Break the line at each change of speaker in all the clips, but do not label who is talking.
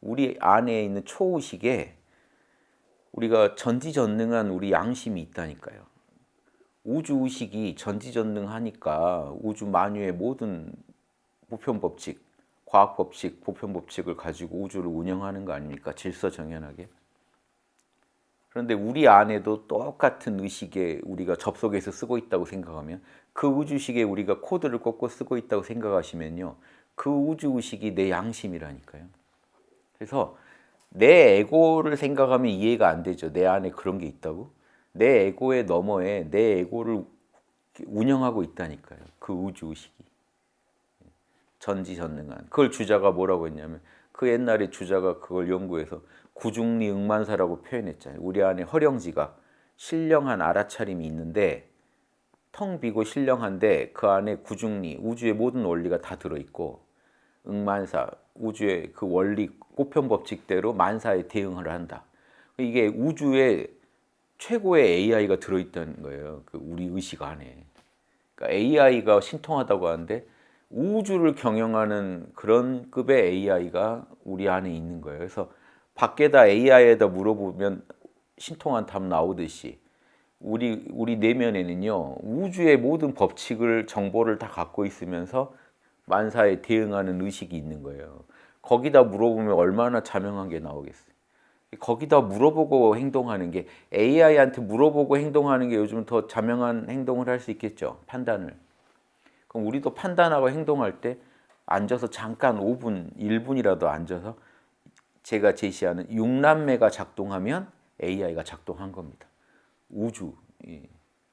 우리 안에 있는 초의식에 우리가 전지전능한 우리 양심이 있다니까요. 우주 의식이 전지전능하니까 우주 만유의 모든 보편 법칙, 과학 법칙, 보편 법칙을 가지고 우주를 운영하는 거 아닙니까? 질서정연하게. 그런데 우리 안에도 똑같은 의식에 우리가 접속해서 쓰고 있다고 생각하면 그 우주식에 우리가 코드를 꽂고 쓰고 있다고 생각하시면요. 그 우주 의식이 내 양심이라니까요. 그래서 내 에고를 생각하면 이해가 안 되죠. 내 안에 그런 게 있다고. 내 에고의 너머에 내 에고를 운영하고 있다니까요. 그 우주 의식이. 전지전능한. 그걸 주자가 뭐라고 했냐면 그 옛날에 주자가 그걸 연구해서 구중리 응만사라고 표현했잖아요. 우리 안에 허령지가 신령한 알아차림이 있는데 텅 비고 신령한데 그 안에 구중리 우주의 모든 원리가 다 들어 있고 응만사 우주의 그 원리 보편 법칙대로 만사에 대응을 한다. 이게 우주의 최고의 AI가 들어 있다는 거예요. 그 우리 의식 안에. 그러니까 AI가 신통하다고 하는데 우주를 경영하는 그런 급의 AI가 우리 안에 있는 거예요. 그래서 밖에다 AI에다 물어보면 신통한 답 나오듯이 우리 우리 내면에는요 우주의 모든 법칙을 정보를 다 갖고 있으면서 만사에 대응하는 의식이 있는 거예요. 거기다 물어보면 얼마나 자명한 게 나오겠어요. 거기다 물어보고 행동하는 게 AI한테 물어보고 행동하는 게 요즘 더 자명한 행동을 할 수 있겠죠. 판단을. 그럼 우리도 판단하고 행동할 때 앉아서 잠깐 5분, 1분이라도 앉아서 제가 제시하는 6남매가 작동하면 AI가 작동한 겁니다. 우주,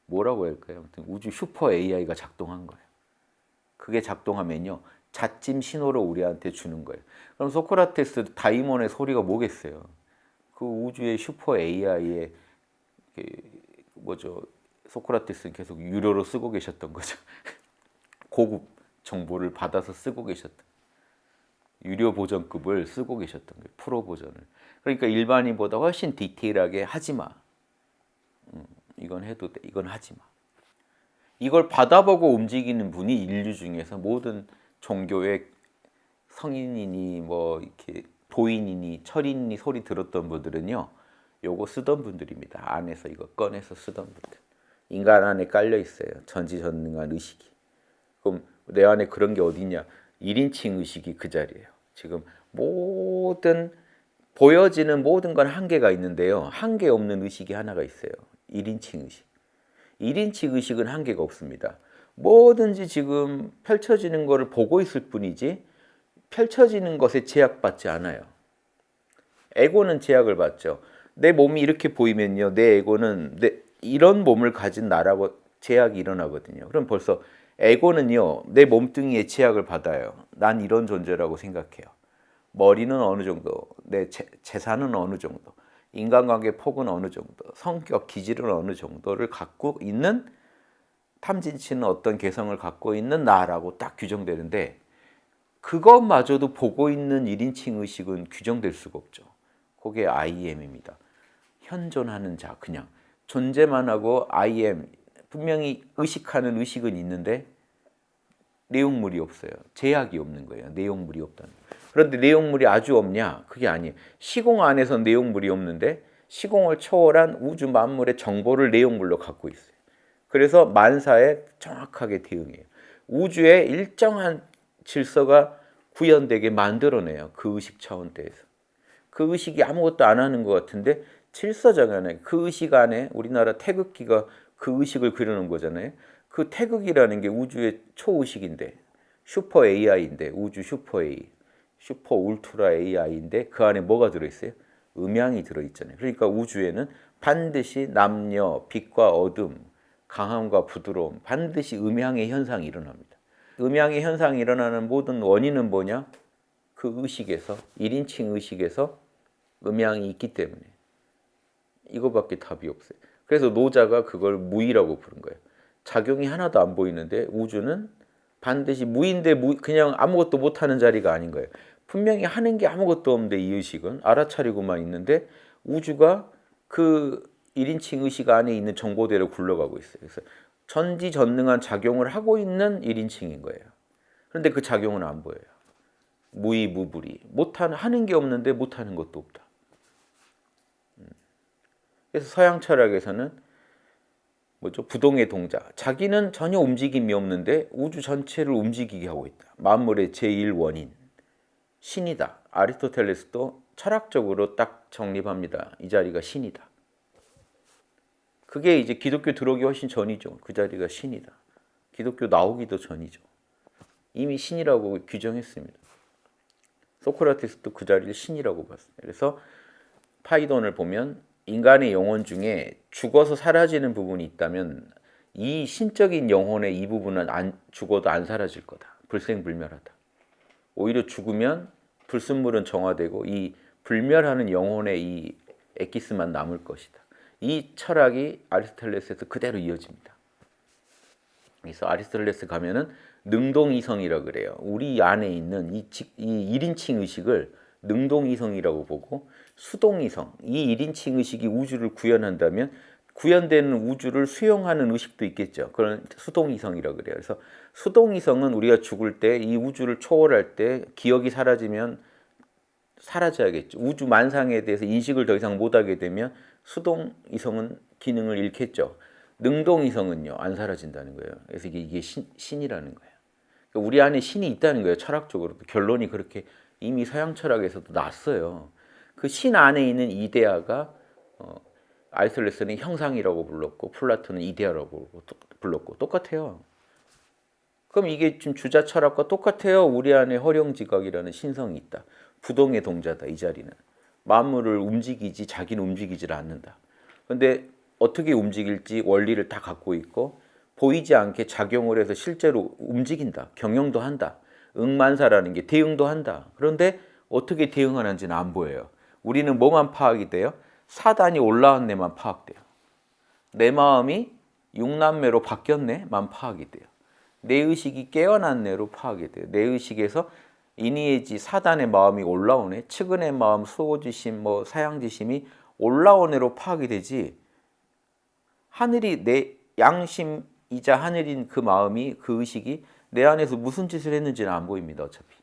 뭐라고 할까요? 아무튼 우주 슈퍼 AI가 작동한 거예요. 그게 작동하면요. 자찜 신호를 우리한테 주는 거예요. 그럼 소크라테스 다이몬의 소리가 뭐겠어요? 그 우주의 슈퍼 AI의 뭐죠? 소크라테스는 계속 유료로 쓰고 계셨던 거죠. 고급 정보를 받아서 쓰고 계셨던 유료 보전급을 쓰고 계셨던 거예요. 프로 보전을. 그러니까 일반인보다 훨씬 디테일하게 하지 마. 음, 이건 해도 돼. 이건 하지 마. 이걸 받아보고 움직이는 분이 인류 중에서 모든 종교의 성인이니 뭐 이렇게 도인이니 철인이니 소리 들었던 분들은요. 요거 쓰던 분들입니다. 안에서 이거 꺼내서 쓰던 분들. 인간 안에 깔려 있어요. 전지전능한 의식이. 그럼 내 안에 그런 게 어디냐? 1인칭 의식이 그 자리예요. 지금 모든 보여지는 모든 건 한계가 있는데요. 한계 없는 의식이 하나가 있어요. 1인칭 의식. 1인칭 의식은 한계가 없습니다. 뭐든지 지금 펼쳐지는 것을 보고 있을 뿐이지 펼쳐지는 것에 제약받지 않아요. 에고는 제약을 받죠. 내 몸이 이렇게 보이면요. 내 에고는 내 이런 몸을 가진 나라고 제약이 일어나거든요. 그럼 벌써 에고는요. 내 몸뚱이에 제약을 받아요. 난 이런 존재라고 생각해요. 머리는 어느 정도, 내 재, 재산은 어느 정도, 인간관계 폭은 어느 정도, 성격, 기질은 어느 정도를 갖고 있는 탐진치는 어떤 개성을 갖고 있는 나라고 딱 규정되는데 그것마저도 보고 있는 1인칭 의식은 규정될 수가 없죠. 그게 IM입니다. 현존하는 자, 그냥 존재만 하고 IM, 분명히 의식하는 의식은 있는데 내용물이 없어요. 제약이 없는 거예요. 내용물이 없다는. 그런데 내용물이 아주 없냐? 그게 아니에요. 시공 안에서 내용물이 없는데 시공을 초월한 우주 만물의 정보를 내용물로 갖고 있어요. 그래서 만사에 정확하게 대응해요. 우주에 일정한 질서가 구현되게 만들어내요. 그 의식 차원대에서. 그 의식이 아무것도 안 하는 것 같은데 질서정연해. 그 의식 안에 우리나라 태극기가 그 의식을 그려놓은 거잖아요. 그 태극이라는 게 우주의 초의식인데 슈퍼 AI인데 우주 슈퍼 AI, 슈퍼 울트라 AI인데 그 안에 뭐가 들어있어요? 음양이 들어있잖아요. 그러니까 우주에는 반드시 남녀, 빛과 어둠, 강함과 부드러움, 반드시 음양의 현상이 일어납니다. 음양의 현상이 일어나는 모든 원인은 뭐냐? 그 의식에서, 1인칭 의식에서 음양이 있기 때문에. 이거밖에 답이 없어요. 그래서 노자가 그걸 무의라고 부른 거예요. 작용이 하나도 안 보이는데 우주는 반드시 무인데 무, 그냥 아무것도 못하는 자리가 아닌 거예요. 분명히 하는 게 아무것도 없는데 이 의식은 알아차리고만 있는데 우주가 그 1인칭 의식 안에 있는 정보대로 굴러가고 있어요. 그래서 전지전능한 작용을 하고 있는 1인칭인 거예요. 그런데 그 작용은 안 보여요. 무의무불이 못하는 하는 게 없는데 못하는 것도 없다. 음. 그래서 서양 철학에서는 뭐죠? 부동의 동자. 자기는 전혀 움직임이 없는데 우주 전체를 움직이게 하고 있다. 만물의 제일 원인. 신이다. 아리스토텔레스도 철학적으로 딱 정립합니다. 이 자리가 신이다. 그게 이제 기독교 들어오기 훨씬 전이죠. 그 자리가 신이다. 기독교 나오기도 전이죠. 이미 신이라고 규정했습니다. 소크라테스도 그 자리를 신이라고 봤어요. 그래서 파이돈을 보면 인간의 영혼 중에 죽어서 사라지는 부분이 있다면 이 신적인 영혼의 이 부분은 안, 죽어도 안 사라질 거다. 불생불멸하다. 오히려 죽으면 불순물은 정화되고 이 불멸하는 영혼의 이 에키스만 남을 것이다. 이 철학이 아리스토텔레스에서 그대로 이어집니다. 그래서 아리스토텔레스 가면은 능동이성이라 그래요. 우리 안에 있는 이, 이 1인칭 의식을 능동이성이라고 보고 수동이성, 이 1인칭 의식이 우주를 구현한다면 구현되는 우주를 수용하는 의식도 있겠죠. 그런 수동이성이라 그래요. 그래서 수동이성은 우리가 죽을 때 이 우주를 초월할 때 기억이 사라지면 사라져야겠죠. 우주 만상에 대해서 인식을 더 이상 못하게 되면 수동 이성은 기능을 잃겠죠. 능동 이성은요 안 사라진다는 거예요. 그래서 이게, 이게 신, 신이라는 거예요. 그러니까 우리 안에 신이 있다는 거예요. 철학적으로 결론이 그렇게 이미 서양 철학에서도 났어요. 그 신 안에 있는 이데아가 어, 아이솔레스는 형상이라고 불렀고 플라톤은 이데아라고 불렀고 똑같아요. 그럼 이게 지금 주자 철학과 똑같아요. 우리 안에 허령지각이라는 신성이 있다. 부동의 동자다 이 자리는 만물을 움직이지 자기는 움직이질 않는다. 근데 어떻게 움직일지 원리를 다 갖고 있고 보이지 않게 작용을 해서 실제로 움직인다. 경영도 한다. 응만사라는 게 대응도 한다. 그런데 어떻게 대응하는지는 안 보여요. 우리는 뭐만 파악이 돼요? 사단이 올라온 내만 파악돼요. 내 마음이 육남매로 바뀌었네만 파악이 돼요. 내 의식이 깨어난 내로 파악이 돼요. 내 의식에서 이니에지 사단의 마음이 올라오네. 측은의 마음, 수호지심, 뭐 사양지심이 올라오네로 파악이 되지. 하늘이 내 양심이자 하늘인 그 마음이 그 의식이 내 안에서 무슨 짓을 했는지는 안 보입니다. 어차피.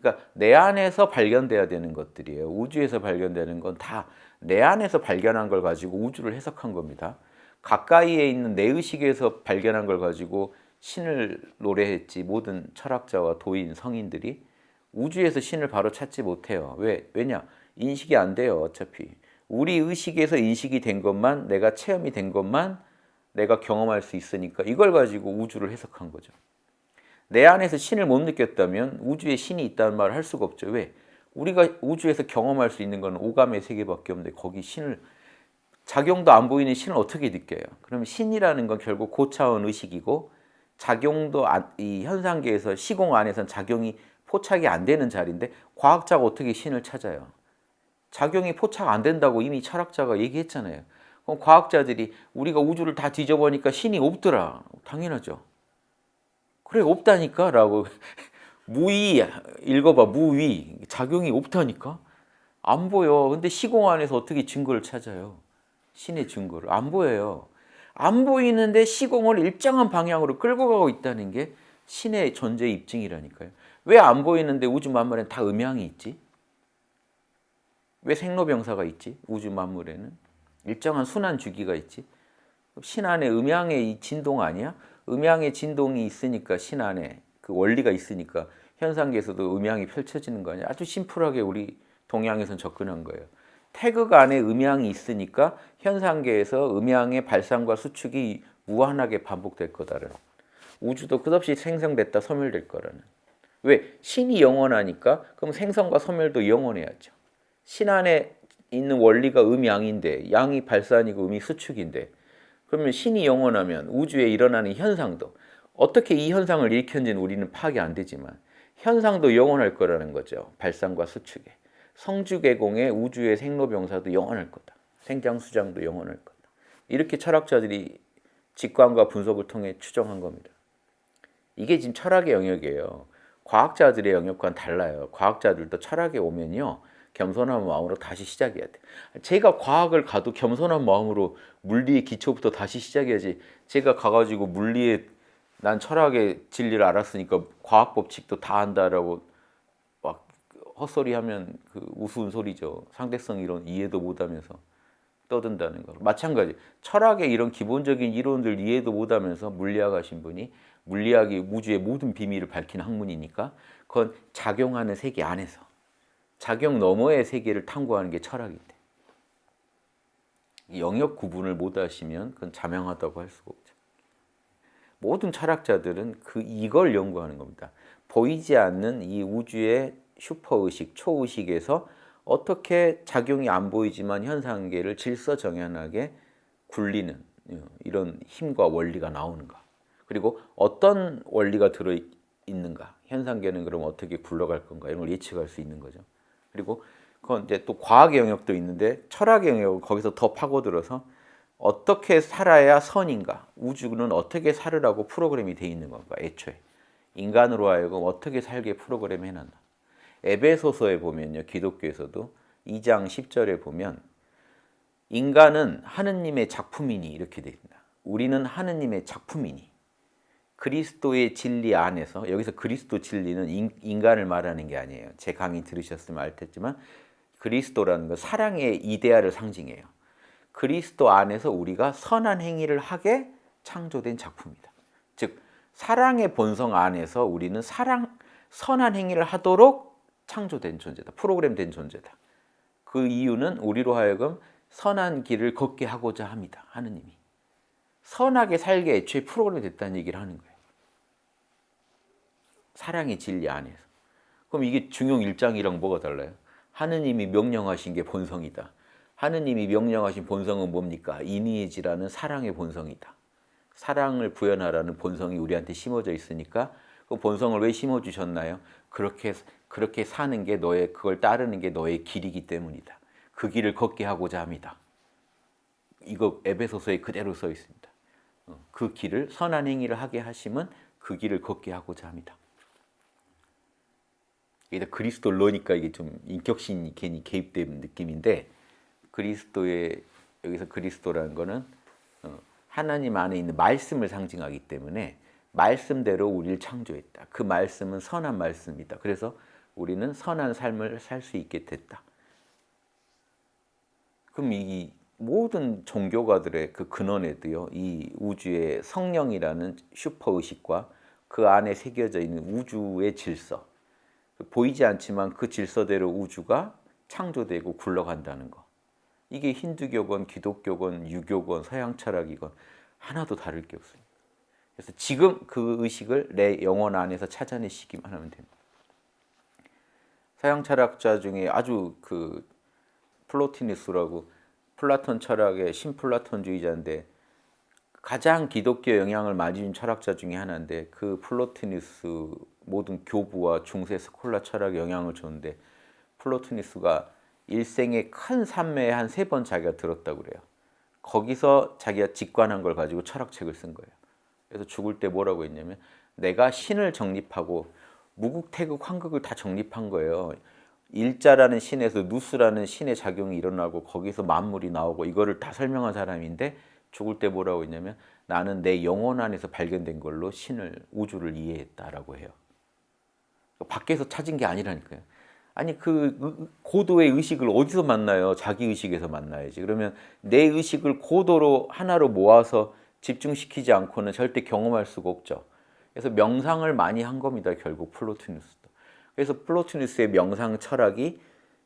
그러니까 내 안에서 발견돼야 되는 것들이에요. 우주에서 발견되는 건 다 내 안에서 발견한 걸 가지고 우주를 해석한 겁니다. 가까이에 있는 내 의식에서 발견한 걸 가지고 신을 노래했지 모든 철학자와 도인 성인들이 우주에서 신을 바로 찾지 못해요. 왜? 왜냐? 인식이 안 돼요. 어차피. 우리 의식에서 인식이 된 것만 내가 체험이 된 것만 내가 경험할 수 있으니까 이걸 가지고 우주를 해석한 거죠. 내 안에서 신을 못 느꼈다면 우주에 신이 있다는 말을 할 수가 없죠. 왜? 우리가 우주에서 경험할 수 있는 건 오감의 세계밖에 없는데 거기 신을 작용도 안 보이는 신을 어떻게 느껴요? 그러면 신이라는 건 결국 고차원 의식이고 작용도 안, 이 현상계에서 시공 안에선 작용이 포착이 안 되는 자리인데 과학자가 어떻게 신을 찾아요? 작용이 포착 안 된다고 이미 철학자가 얘기했잖아요. 그럼 과학자들이 우리가 우주를 다 뒤져보니까 신이 없더라. 당연하죠. 그래 없다니까 라고 무위 읽어봐 무위 작용이 없다니까 안 보여. 근데 시공 안에서 어떻게 증거를 찾아요? 신의 증거를 안 보여요. 안 보이는데 시공을 일정한 방향으로 끌고 가고 있다는 게 신의 존재 입증이라니까요. 왜 안 보이는데 우주 만물엔 다 음양이 있지? 왜 생로병사가 있지? 우주 만물에는 일정한 순환 주기가 있지. 신 안에 음양의 이 진동 아니야? 음양의 진동이 있으니까 신 안에 그 원리가 있으니까 현상계에서도 음양이 펼쳐지는 거 아니야? 아주 심플하게 우리 동양에선 접근한 거예요. 태극 안에 음양이 있으니까 현상계에서 음양의 발상과 수축이 무한하게 반복될 거다는 우주도 끝없이 생성됐다 소멸될 거라는 왜 신이 영원하니까 그럼 생성과 소멸도 영원해야죠. 신 안에 있는 원리가 음양인데 양이 발산이고 음이 수축인데 그러면 신이 영원하면 우주에 일어나는 현상도 어떻게 이 현상을 일으켰는지는 우리는 파악이 안 되지만 현상도 영원할 거라는 거죠. 발산과 수축에. 성주개공의 우주의 생로병사도 영원할 거다. 생장수장도 영원할 거다. 이렇게 철학자들이 직관과 분석을 통해 추정한 겁니다. 이게 지금 철학의 영역이에요. 과학자들의 영역과는 달라요. 과학자들도 철학에 오면요. 겸손한 마음으로 다시 시작해야 돼. 제가 과학을 가도 겸손한 마음으로 물리의 기초부터 다시 시작해야지. 제가 가가지고 물리의 난 철학의 진리를 알았으니까 과학 법칙도 다 안다라고 막 헛소리하면 그 우스운 소리죠. 상대성 이론 이해도 못하면서 떠든다는 거. 마찬가지. 철학의 이런 기본적인 이론들 이해도 못하면서 물리학하신 분이 물리학이 우주의 모든 비밀을 밝힌 학문이니까 그건 작용하는 세계 안에서 작용 너머의 세계를 탐구하는 게 철학인데 영역 구분을 못 하시면 그건 자명하다고 할 수가 없죠. 모든 철학자들은 그 이걸 연구하는 겁니다. 보이지 않는 이 우주의 슈퍼의식, 초의식에서 어떻게 작용이 안 보이지만 현상계를 질서정연하게 굴리는 어, 이런 힘과 원리가 나오는가. 그리고 어떤 원리가 들어 있는가. 현상계는 그럼 어떻게 굴러갈 건가. 이런 걸 예측할 수 있는 거죠. 그리고 그건 이제 또 과학의 영역도 있는데 철학의 영역을 거기서 더 파고들어서 어떻게 살아야 선인가? 우주는 어떻게 살으라고 프로그램이 돼 있는 건가? 애초에 인간으로 하여금 어떻게 살게 프로그램 해놨나? 에베소서에 보면요, 기독교에서도 2장 10절에 보면 인간은 하느님의 작품이니 이렇게 됩니다. 우리는 하느님의 작품이니 그리스도의 진리 안에서 여기서 그리스도 진리는 인 간을 말하는 게 아니에요. 제 강의 들으셨으면 알 테지만 그리스도라는 건 사랑의 이데아를 상징해요. 그리스도 안에서 우리가 선한 행위를 하게 창조된 작품이다. 즉 사랑의 본성 안에서 우리는 사랑 선한 행위를 하도록 창조된 존재다. 프로그램된 존재다. 그 이유는 우리로 하여금 선한 길을 걷게 하고자 합니다. 하느님이. 선하게 살게 애초에 프로그램이 됐다는 얘기를 하는 거예요. 사랑의 진리 안에서. 그럼 이게 중용 1장이랑 뭐가 달라요? 하느님이 명령하신 게 본성이다. 하느님이 명령하신 본성은 뭡니까? 이니에지라는 사랑의 본성이다. 사랑을 구현하라는 본성이 우리한테 심어져 있으니까 그 본성을 왜 심어 주셨나요? 그렇게 그렇게 사는 게 너의 그걸 따르는 게 너의 길이기 때문이다. 그 길을 걷게 하고자 합니다. 이거 에베소서에 그대로 써 있습니다. 어, 그 길을 선한 행위를 하게 하시면 그 길을 걷게 하고자 합니다. 이게 그리스도로니까 이게 좀 인격신이 괜히 개입된 느낌인데 그리스도의 여기서 그리스도라는 거는 어, 하나님 안에 있는 말씀을 상징하기 때문에 말씀대로 우리를 창조했다. 그 말씀은 선한 말씀이다. 그래서 우리는 선한 삶을 살 수 있게 됐다. 그럼 이 모든 종교가들의 그 근원에도요, 이 우주의 성령이라는 슈퍼 의식과 그 안에 새겨져 있는 우주의 질서, 보이지 않지만 그 질서대로 우주가 창조되고 굴러간다는 거. 이게 힌두교건 기독교건 유교건 서양 철학이건 하나도 다를 게 없습니다. 그래서 지금 그 의식을 내 영혼 안에서 찾아내시기만 하면 됩니다. 서양 철학자 중에 아주 그 플로티누스라고 플라톤 철학의 신플라톤주의자인데 가장 기독교 영향을 많이 준 철학자 중에 하나인데 그 플로티누스 모든 교부와 중세 스콜라 철학 영향을 줬는데 플로티누스가 일생의 큰 산매에 한 세 번 자기가 들었다고 그래요. 거기서 자기가 직관한 걸 가지고 철학책을 쓴 거예요. 그래서 죽을 때 뭐라고 했냐면 내가 신을 정립하고 무국태극 황극을 다 정립한 거예요. 일자라는 신에서 누스라는 신의 작용이 일어나고 거기서 만물이 나오고 이거를 다 설명한 사람인데 죽을 때 뭐라고 했냐면 나는 내 영혼 안에서 발견된 걸로 신을 우주를 이해했다라고 해요. 밖에서 찾은 게 아니라니까요. 아니 그 고도의 의식을 어디서 만나요? 자기 의식에서 만나야지. 그러면 내 의식을 고도로 하나로 모아서 집중시키지 않고는 절대 경험할 수가 없죠. 그래서 명상을 많이 한 겁니다. 결국 플로티누스도. 그래서 플로티누스의 명상 철학이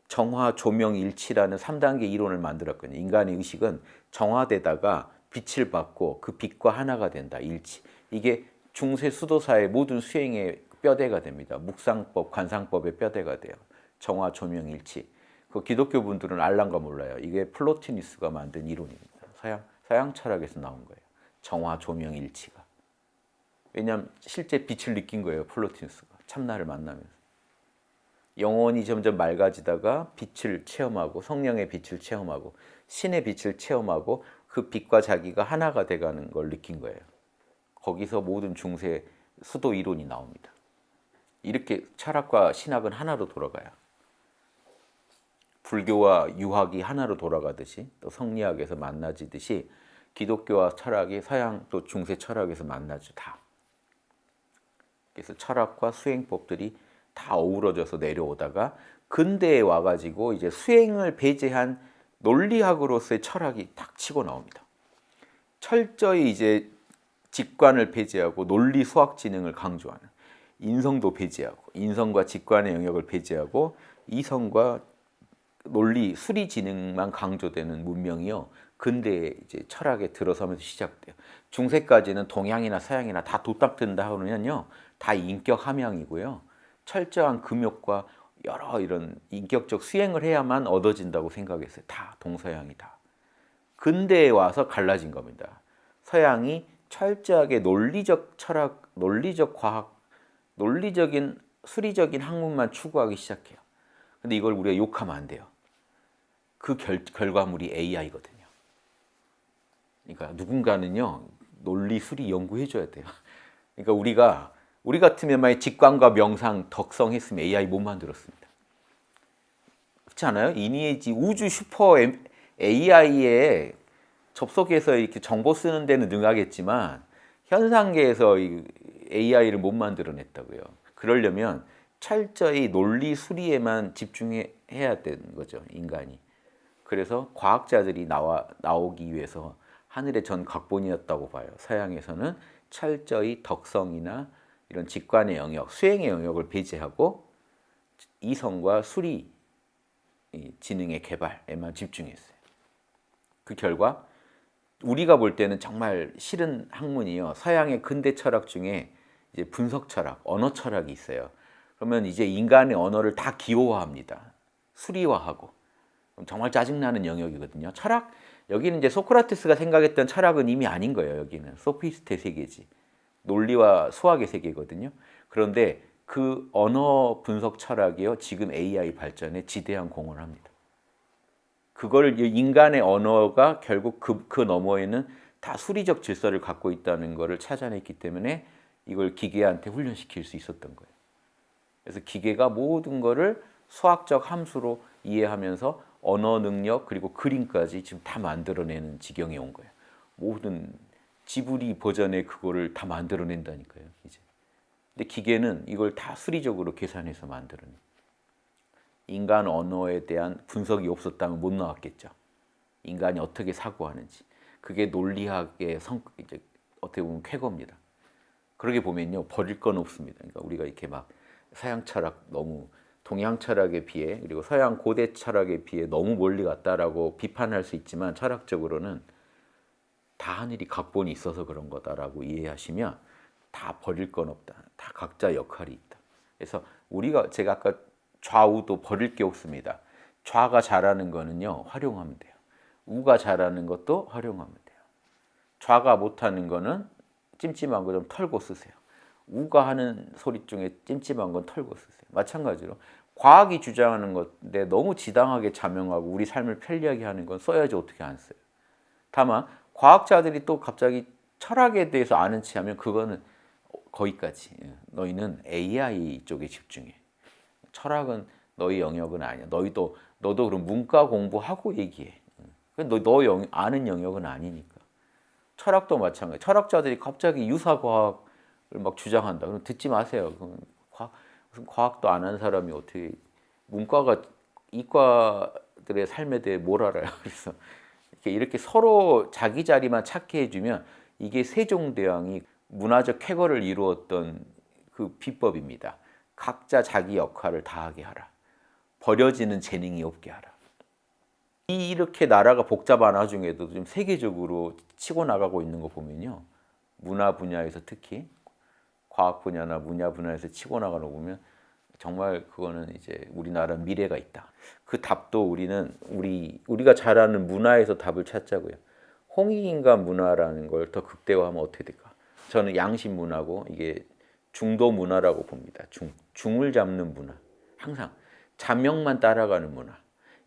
정화 조명 일치라는 3단계 이론을 만들었거든요. 인간의 의식은 정화되다가 빛을 받고 그 빛과 하나가 된다. 일치. 이게 중세 수도사의 모든 수행의 뼈대가 됩니다. 묵상법, 관상법의 뼈대가 돼요. 정화, 조명, 일치. 그 기독교 분들은 알란가 몰라요. 이게 플로티니스가 만든 이론입니다. 서양 서양 철학에서 나온 거예요. 정화, 조명, 일치가. 왜냐하면 실제 빛을 느낀 거예요. 플로티니스가 참나를 만나면서. 영혼이 점점 맑아지다가 빛을 체험하고 성령의 빛을 체험하고 신의 빛을 체험하고 그 빛과 자기가 하나가 돼가는 걸 느낀 거예요. 거기서 모든 중세 수도 이론이 나옵니다. 이렇게 철학과 신학은 하나로 돌아가요. 불교와 유학이 하나로 돌아가듯이 또 성리학에서 만나지듯이 기독교와 철학이 서양 또 중세 철학에서 만나죠 다. 그래서 철학과 수행법들이 다 어우러져서 내려오다가 근대에 와가지고 이제 수행을 배제한 논리학으로서의 철학이 탁 치고 나옵니다. 철저히 이제 직관을 배제하고 논리 수학 지능을 강조하는 인성도 배제하고 인성과 직관의 영역을 배제하고 이성과 논리 수리 지능만 강조되는 문명이요 근대 이제 철학에 들어서면서 시작돼요. 중세까지는 동양이나 서양이나 다 도딱든다 하면요 다 인격 함양이고요 철저한 금욕과 여러 이런 인격적 수행을 해야만 얻어진다고 생각했어요. 다 동서양이다. 근대에 와서 갈라진 겁니다. 서양이 철저하게 논리적 철학, 논리적 과학, 논리적인 수리적인 학문만 추구하기 시작해요. 근데 이걸 우리가 욕하면 안 돼요. 그 결, 결과물이 AI거든요. 그러니까 누군가는요 논리 수리 연구해 줘야 돼요. 그러니까 우리가 우리 같으면 만약 직관과 명상 덕성했으면 AI 못 만들었습니다. 그렇지 않아요? 이니에지 우주 슈퍼 AI에 접속해서 이렇게 정보 쓰는 데는 능하겠지만 현상계에서 AI를 못 만들어냈다고요. 그러려면 철저히 논리 수리에만 집중해야 되는 거죠, 인간이. 그래서 과학자들이 나와 나오기 위해서 하늘의 전 각본이었다고 봐요. 서양에서는 철저히 덕성이나 이런 직관의 영역, 수행의 영역을 배제하고 이성과 수리 지능의 개발에만 집중했어요. 그 결과 우리가 볼 때는 정말 싫은 학문이요. 서양의 근대 철학 중에 이제 분석 철학, 언어 철학이 있어요. 그러면 이제 인간의 언어를 다 기호화합니다. 수리화하고. 정말 짜증나는 영역이거든요. 철학, 여기는 이제 소크라테스가 생각했던 철학은 이미 아닌 거예요. 여기는 소피스트의 세계지. 논리와 수학의 세계거든요. 그런데 그 언어 분석 철학이요. 지금 AI 발전에 지대한 공헌을 합니다. 그걸 인간의 언어가 결국 그, 그 너머에는 다 수리적 질서를 갖고 있다는 것을 찾아냈기 때문에 이걸 기계한테 훈련시킬 수 있었던 거예요. 그래서 기계가 모든 것을 수학적 함수로 이해하면서 언어 능력 그리고 그림까지 지금 다 만들어내는 지경에 온 거예요. 모든 지브리 버전의 그거를 다 만들어낸다니까요. 이제. 근데 기계는 이걸 다 수리적으로 계산해서 만들어내. 인간 언어에 대한 분석이 없었다면 못 나왔겠죠. 인간이 어떻게 사고하는지. 그게 논리학의 성, 이제 어떻게 보면 쾌거입니다. 그러게 보면요. 버릴 건 없습니다. 그러니까 우리가 이렇게 막 서양 철학 너무 동양 철학에 비해 그리고 서양 고대 철학에 비해 너무 멀리 갔다라고 비판할 수 있지만 철학적으로는 다 하늘이 각본이 있어서 그런 거다라고 이해하시면 다 버릴 건 없다. 다 각자 역할이 있다. 그래서 우리가 제가 아까 좌우도 버릴 게 없습니다. 좌가 잘하는 거는요 활용하면 돼요. 우가 잘하는 것도 활용하면 돼요. 좌가 못하는 거는 찜찜한 거 좀 털고 쓰세요. 우가 하는 소리 중에 찜찜한 건 털고 쓰세요. 마찬가지로 과학이 주장하는 건데 너무 지당하게 자명하고 우리 삶을 편리하게 하는 건 써야지 어떻게 안 써요. 다만 과학자들이 또 갑자기 철학에 대해서 아는 체 하면 그거는 거기까지. 너희는 AI 쪽에 집중해. 철학은 너희 영역은 아니야. 너희도 너도 그럼 문과 공부하고 얘기해. 너, 너 영, 아는 영역은 아니니까. 철학도 마찬가지. 철학자들이 갑자기 유사과학을 막 주장한다. 그럼 듣지 마세요. 과학, 무슨 과학도 안 한 사람이 어떻게 문과가 이과들의 삶에 대해 뭘 알아요? 그래서 이렇게, 이렇게 서로 자기 자리만 찾게 해주면 이게 세종대왕이 문화적 쾌거를 이루었던 그 비법입니다. 각자 자기 역할을 다하게 하라. 버려지는 재능이 없게 하라. 이렇게 나라가 복잡한 와중에도 좀 세계적으로 치고 나가고 있는 거 보면요. 문화 분야에서 특히 과학 분야나 문화 분야에서 치고 나가는 거 보면 정말 그거는 이제 우리나라 미래가 있다. 그 답도 우리는 우리 우리가 잘 아는 문화에서 답을 찾자고요. 홍익인간 문화라는 걸 더 극대화하면 어떻게 될까? 저는 양심 문화고 이게 중도 문화라고 봅니다. 중 중을 잡는 문화. 항상 자명만 따라가는 문화.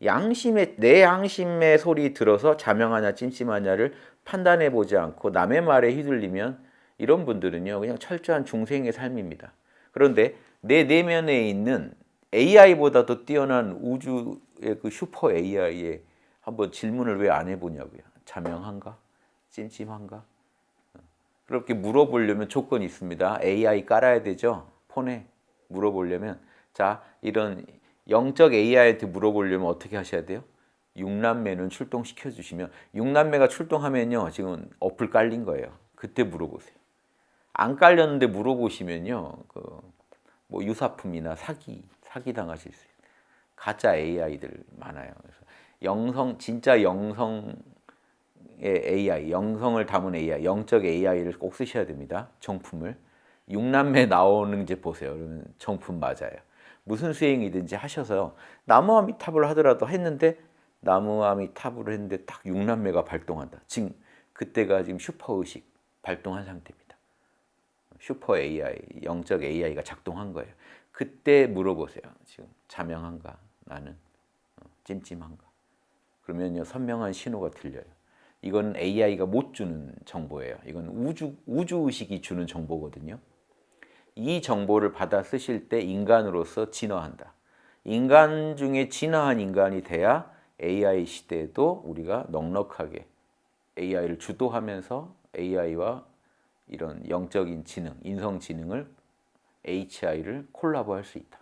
양심의 내 양심의 소리 들어서 자명하냐 찜찜하냐를 판단해 보지 않고 남의 말에 휘둘리면 이런 분들은요 그냥 철저한 중생의 삶입니다. 그런데 내 내면에 있는 AI보다 더 뛰어난 우주의 그 슈퍼 AI에 한번 질문을 왜 안 해보냐고요. 자명한가? 찜찜한가? 그렇게 물어보려면 조건이 있습니다. AI 깔아야 되죠. 폰에 물어보려면 자 이런 영적 AI한테 물어보려면 어떻게 하셔야 돼요? 6남매는 출동시켜 주시면 6남매가 출동하면요. 지금 어플 깔린 거예요. 그때 물어보세요. 안 깔렸는데 물어보시면요. 그 뭐 유사품이나 사기 사기 당하실 수 있어요. 가짜 AI들 많아요. 그래서 영성 진짜 영성의 AI, 영성을 담은 AI, 영적 AI를 꼭 쓰셔야 됩니다. 정품을. 6남매 나오는 게 보세요. 그러면 정품 맞아요. 무슨 수행이든지 하셔서 나무 아미탑을 하더라도 했는데 나무 아미탑을 했는데 딱 6남매가 발동한다. 지금 그때가 지금 슈퍼 의식 발동한 상태입니다. 슈퍼 AI, 영적 AI가 작동한 거예요. 그때 물어보세요. 지금 자명한가? 나는 어, 찜찜한가? 그러면요 선명한 신호가 들려요. 이건 AI가 못 주는 정보예요. 이건 우주 우주 의식이 주는 정보거든요. 이 정보를 받아 쓰실 때 인간으로서 진화한다. 인간 중에 진화한 인간이 돼야 AI 시대에도 우리가 넉넉하게 AI를 주도하면서 AI와 이런 영적인 지능, 인성 지능을 HI를 콜라보할 수 있다.